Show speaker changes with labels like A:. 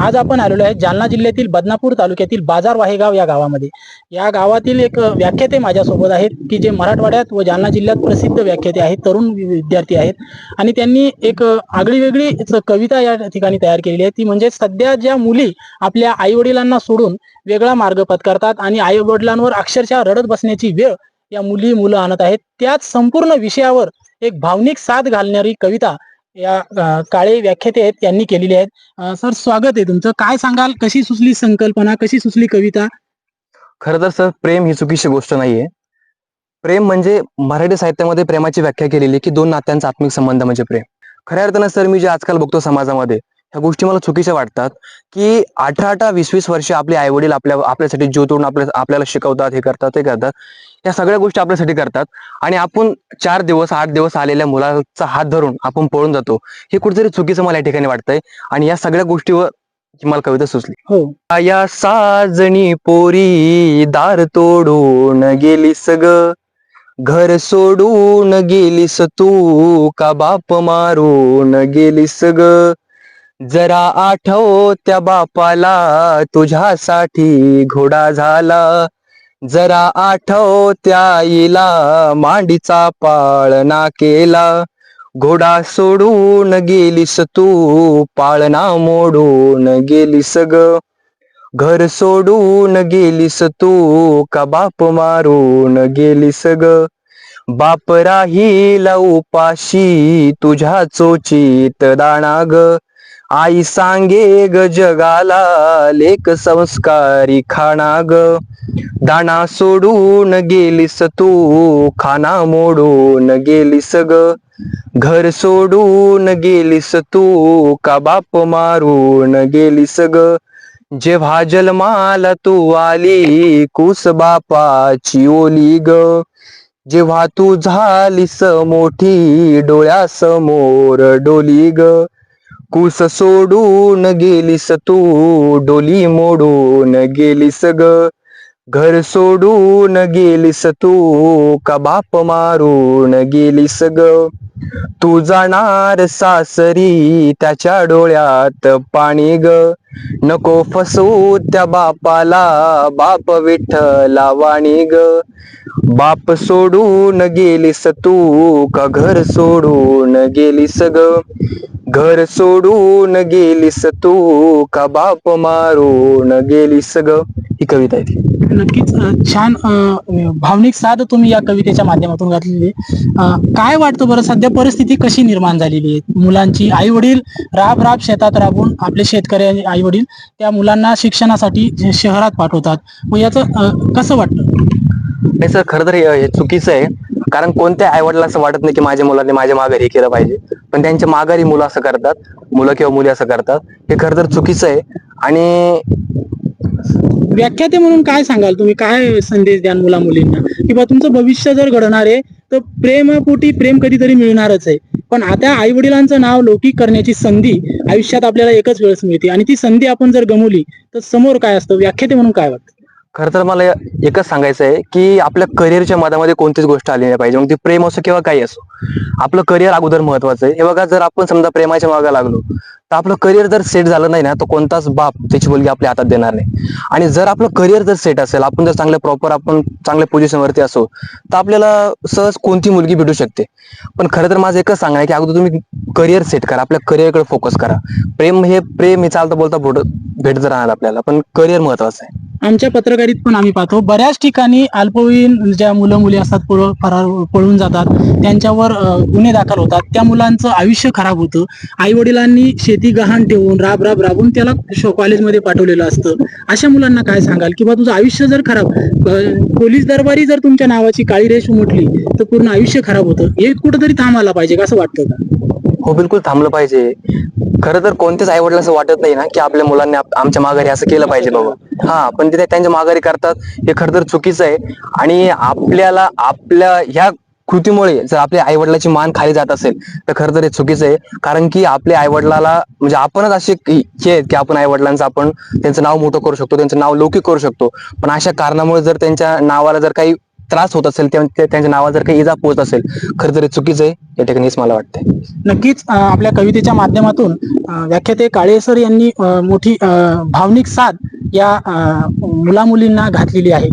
A: आज आपण आलेलो आहे जालना जिल्ह्यातील बदनापूर तालुक्यातील बाजार वाहेगाव या गावामध्ये. या गावातील एक व्याख्याते माझ्यासोबत आहेत की जे मराठवाड्यात व जालना जिल्ह्यात प्रसिद्ध व्याख्याते आहेत तरुण विद्यार्थी आहेत. आणि त्यांनी एक आगळी वेगळी कविता या ठिकाणी तयार केलेली आहे. ती म्हणजे सध्या ज्या मुली आपल्या आईवडिलांना सोडून वेगळा मार्ग पत्करतात आणि आईवडिलांवर अक्षरशः रडत बसण्याची वेळ या मुली मुलं आणत आहेत. त्याच संपूर्ण विषयावर एक भावनिक साथ घालणारी कविता या काळे व्याख्याते आहेत त्यांनी केलेली आहेत. सर स्वागत आहे तुमचं. काय सांगाल? कशी सुचली संकल्पना? कशी सुचली कविता?
B: खर तर सर प्रेम ही चुकीची गोष्ट नाहीये. प्रेम म्हणजे मराठी साहित्यामध्ये प्रेमाची व्याख्या केलेली आहे की दोन नात्यांचा आत्मिक संबंध म्हणजे प्रेम. खऱ्या अर्थानं सर मी जे आजकाल बघतो समाजामध्ये ह्या गोष्टी मला चुकीच्या वाटतात की अठरा अठरा वीस वीस वर्ष आपले आई वडील आपल्या आपल्यासाठी जीव तोडून आपल्या आपल्याला शिकवतात हे करतात ते करतात. या सगळ्या गोष्टी आपल्यासाठी करतात. आणि आपण चार दिवस आठ दिवस आलेल्या मुलाचा हात धरून आपण पळून जातो. हे कुठेतरी चुकीचं मला या ठिकाणी वाटतंय. आणि या सगळ्या गोष्टीवर मला कविता सुचली.
A: हो.
B: या साजणी पोरी दार तोडून गेलीस ग. घर सोडून गेलीस तू. का बाप मारून गेलीस ग? जरा आठव त्या बापाला तुझ्यासाठी घोडा झाला. जरा आठव त्या आईला मांडीचा पाळणा केला. घोडा सोडून गेलीस तू पाळणा मोडून गेलीस ग. घर सोडून गेलीस तू का बाप मारून गेलीस ग. बाप राहील उपाशी तुझ्या चोचीत दाणा ग. आई सांगे ग जगाला लेख संस्कारी खाणा ग. दाणा सोडून गेलीस तू खाना मोडून गेलीस ग. घर सोडून गेलीस तू का बाप मारून गेलीस ग. जेव्हा जन्माला तू आली कुस बापाची ओली ग. जेव्हा तू झालीस मोठी डोळ्यासमोर डोली ग. कुस सोडून गेलीस तू? डोली मोडून गेलीस ग. घर सोडून गेलीस तू? कबाप मारून गेलीस ग? तू जाणार सासरी त्याच्या डोळ्यात पाणी ग. नको फसवू त्या बापाला. बाप विठ्ठला वाणी ग. बाप सोडून गेलीस तू का घर सोडून गेलीस ग? घर सोडून गेलीस तू का बाप मारून गेलीस ग? ही कविता आहे ती.
A: नक्कीच छान भावनिक साध तुम्ही या कवितेच्या माध्यमातून घातलेली आहे. काय वाटतं बरं सध्या परिस्थिती कशी निर्माण झालेली आहे? मुलांची आई वडील राब राब शेतात राबून आपले शेतकरी आई वडील त्या मुलांना शिक्षणासाठी शहरात पाठवतात. मग याचं कसं वाटतं?
B: नाही सर खरं तर हे चुकीचं आहे. कारण कोणत्या आईवडिला असं वाटत नाही की माझ्या मुलांनी माझ्या माघारी हे केलं पाहिजे. पण त्यांच्या माघारी मुलं असं करतात. मुलं किंवा मुली असं करतात. हे खरं तर चुकीचं आहे. आणि
A: व्याख्याते म्हणून काय सांगाल तुम्ही? काय संदेश द्याल मुला मुलींना किंवा तुमचं भविष्य जर घडणार आहे तर प्रेमापोटी प्रेम कधीतरी मिळणारच आहे. पण आता आई वडिलांचं नाव लौकिक करण्याची संधी आयुष्यात आपल्याला एकच वेळेस मिळते. आणि ती संधी आपण जर गमवली तर समोर काय असतं? व्याख्याते म्हणून काय वाटतं?
B: खरं तर मला एकच सांगायचं आहे की आपल्या करिअरच्या मधामध्ये कोणतीच गोष्ट आली नाही पाहिजे. मग ती प्रेम असो किंवा काही असो आपलं करिअर अगोदर महत्वाचं आहे. हे बघा जर आपण समजा प्रेमाच्या मागे लागलो तर आपलं करिअर जर सेट झालं नाही ना तर कोणताच बाप त्याची मुलगी आपल्या हातात देणार नाही. आणि जर आपलं करिअर जर सेट असेल आपण जर चांगल्या प्रॉपर आपण चांगल्या पोझिशनवरती असो तर आपल्याला सहज कोणती मुलगी भेटू शकते? पण खरं तर माझं एकच सांगणं आहे की अगोदर तुम्ही करिअर सेट करा आपल्या करिअरकडे फोकस करा. प्रेम हे प्रेम हे चालतं बोलता भेट भेटत राहणार आपल्याला पण करिअर महत्वाचं आहे.
A: आमच्या पत्रकारित पण आम्ही पाहतो. बऱ्याच ठिकाणी अल्पवयीन ज्या मुलं मुली असतात पळ- फरार पळून जातात त्यांच्यावर गुन्हे दाखल होतात. त्या मुलांचं आयुष्य खराब होतं. आई वडिलांनी शेती गहाण ठेवून राब राब राबून त्याला कॉलेजमध्ये पाठवलेलं असतं. अशा मुलांना काय सांगाल? किंवा तुझं आयुष्य जर खराब पोलीस दरबारी जर तुमच्या नावाची काळी रेष उमटली तर पूर्ण आयुष्य खराब होतं. हे कुठंतरी थांबायला पाहिजे का? असं वाटतं का?
B: हो बिलकुल थांबलं पाहिजे. खरं तर कोणत्याच आई असं वाटत नाही ना की आपल्या मुलांनी आमच्या माघारी असं केलं पाहिजे बाबा. हा पण ते त्यांच्या माघारी करतात हे खरं तर चुकीचं आहे. आणि आपल्याला आपल्या ह्या कृतीमुळे जर आपल्या आई वडिलाची मान खाली जात असेल तर खरं तर हे चुकीचं आहे. कारण की आपल्या आई वडिलाला म्हणजे आपणच असे हे आहेत की आपण आई वडिलांचं आपण त्यांचं नाव मोठं करू शकतो त्यांचं नाव लौकिक करू शकतो. पण अशा कारणामुळे जर त्यांच्या नावाला जर काही त्रास होत असेल त्यांच्या नावा जर काही इजा पोहोचत असेल खरं तरी चुकीचं आहे या ठिकाणी मला वाटतंय.
A: नक्कीच आपल्या कवितेच्या माध्यमातून व्याख्याते काळेसर यांनी मोठी भावनिक साथ या मुला मुलींना घातलेली आहे.